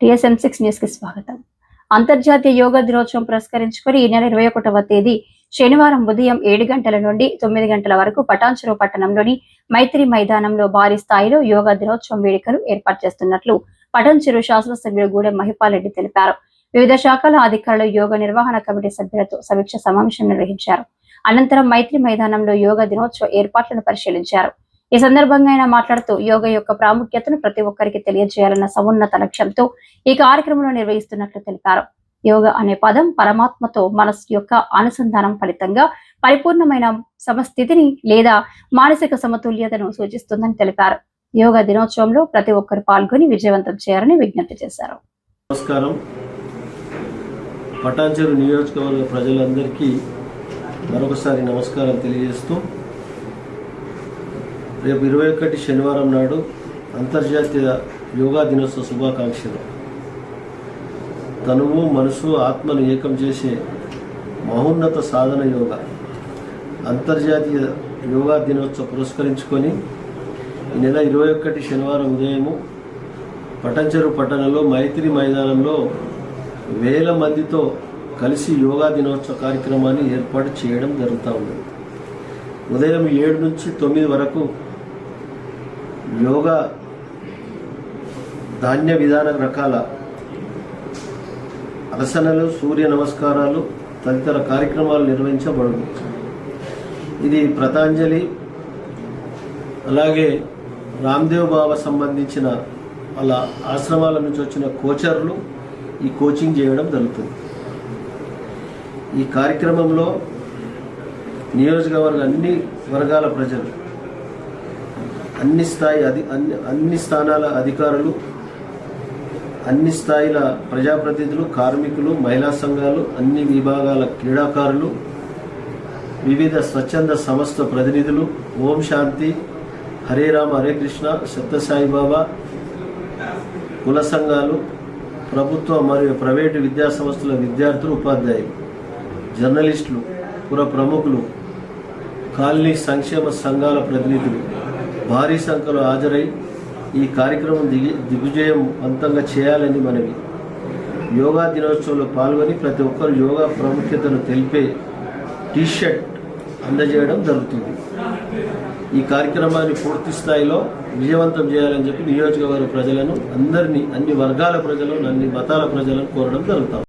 TSM six న్యూస్కి స్వాగతం. అంతర్జాతీయ యోగా దినోత్సవం పురస్కరించుకొని ఈ నెల ఇరవై ఒకటవ తేదీ శనివారం ఉదయం ఏడు గంటల నుండి తొమ్మిది గంటల వరకు పటాన్చెరు పట్టణంలోని మైత్రి మైదానంలో భారీ స్థాయిలో యోగా దినోత్సవం వేడుకలు ఏర్పాటు చేస్తున్నట్లు పటాన్చెరు శాసనసభ్యుడు గూడెం మహిపాల్రెడ్డి తెలిపారు. వివిధ శాఖల అధికారులు యోగ నిర్వహణ కమిటీ సభ్యులతో సమీక్ష సమావేశం నిర్వహించారు. అనంతరం మైత్రి మైదానంలో యోగా దినోత్సవ ఏర్పాట్లను పరిశీలించారు. ఈ సందర్భంగా ఆయన మాట్లాడుతూ యోగ యొక్క ప్రాముఖ్యతను ప్రతి ఒక్కరికి తెలియజేయాలన్న సమున్నత లక్ష్యంతో ఈ కార్యక్రమంలో నిర్వహిస్తున్నట్లు తెలిపారు. యోగ అనే పదం పరమాత్మతో మనసు యొక్క అనుసంధానం ఫలితంగా పరిపూర్ణమైన సమస్థితిని లేదా మానసిక సమతుల్యతను సూచిస్తుందని తెలిపారు. యోగా దినోత్సవంలో ప్రతి ఒక్కరు పాల్గొని విజయవంతం చేయాలని విజ్ఞప్తి చేశారు. నమస్కారం. పటాన్చెరు నియోజకవర్గ ప్రజలందరికీ మరొకసారి నమస్కారం తెలియజేస్తూ రేపు ఇరవై ఒకటి శనివారం నాడు అంతర్జాతీయ యోగా దినోత్సవ శుభాకాంక్షలు. తనువు మనసు ఆత్మను ఏకం చేసే మహోన్నత సాధన యోగా. అంతర్జాతీయ యోగా దినోత్సవం పురస్కరించుకొని ఈ నెల ఇరవై ఒకటి శనివారం ఉదయము పటంచెరు పట్టణంలో మైత్రి మైదానంలో వేల మందితో కలిసి యోగా దినోత్సవ కార్యక్రమాన్ని ఏర్పాటు చేయడం జరుగుతూ ఉంది. ఉదయం ఏడు నుంచి తొమ్మిది వరకు యోగా ధాన్య విధాన రకాల అరసనలు సూర్య నమస్కారాలు తదితర కార్యక్రమాలు నిర్వహించబడును. ఇది ప్రతాంజలి అలాగే రామ్దేవ్ బాబా సంబంధించిన వాళ్ళ ఆశ్రమాల నుంచి వచ్చిన కోచర్లు ఈ కోచింగ్ చేయడం జరుగుతుంది. ఈ కార్యక్రమంలో నియోజకవర్గ అన్ని వర్గాల ప్రజలు అన్ని స్థాయి అధి అన్ని అన్ని స్థానాల అధికారులు అన్ని స్థాయిల ప్రజాప్రతినిధులు కార్మికులు మహిళా సంఘాలు అన్ని విభాగాల క్రీడాకారులు వివిధ స్వచ్ఛంద సంస్థ ప్రతినిధులు ఓం శాంతి హరే రామ హరే కృష్ణ సత్యసాయిబాబా కుల సంఘాలు ప్రభుత్వ మరియు ప్రైవేటు విద్యా సంస్థల విద్యార్థులు ఉపాధ్యాయులు జర్నలిస్టులు పుర ప్రముఖులు కాలనీ సంక్షేమ సంఘాల ప్రతినిధులు భారీ సంఖ్యలో హాజరై ఈ కార్యక్రమం దిగి దిగ్విజయవంతంగా చేయాలని మనవి. యోగా దినోత్సవంలో పాల్గొని ప్రతి ఒక్కరు యోగా ప్రాముఖ్యతను తెలిపే టీషర్ట్ అందజేయడం జరుగుతుంది. ఈ కార్యక్రమాన్ని పూర్తి స్థాయిలో విజయవంతం చేయాలని చెప్పి నియోజకవర్గ ప్రజలను అందరినీ అన్ని వర్గాల ప్రజలను అన్ని మతాల ప్రజలను కోరడం జరుగుతాం.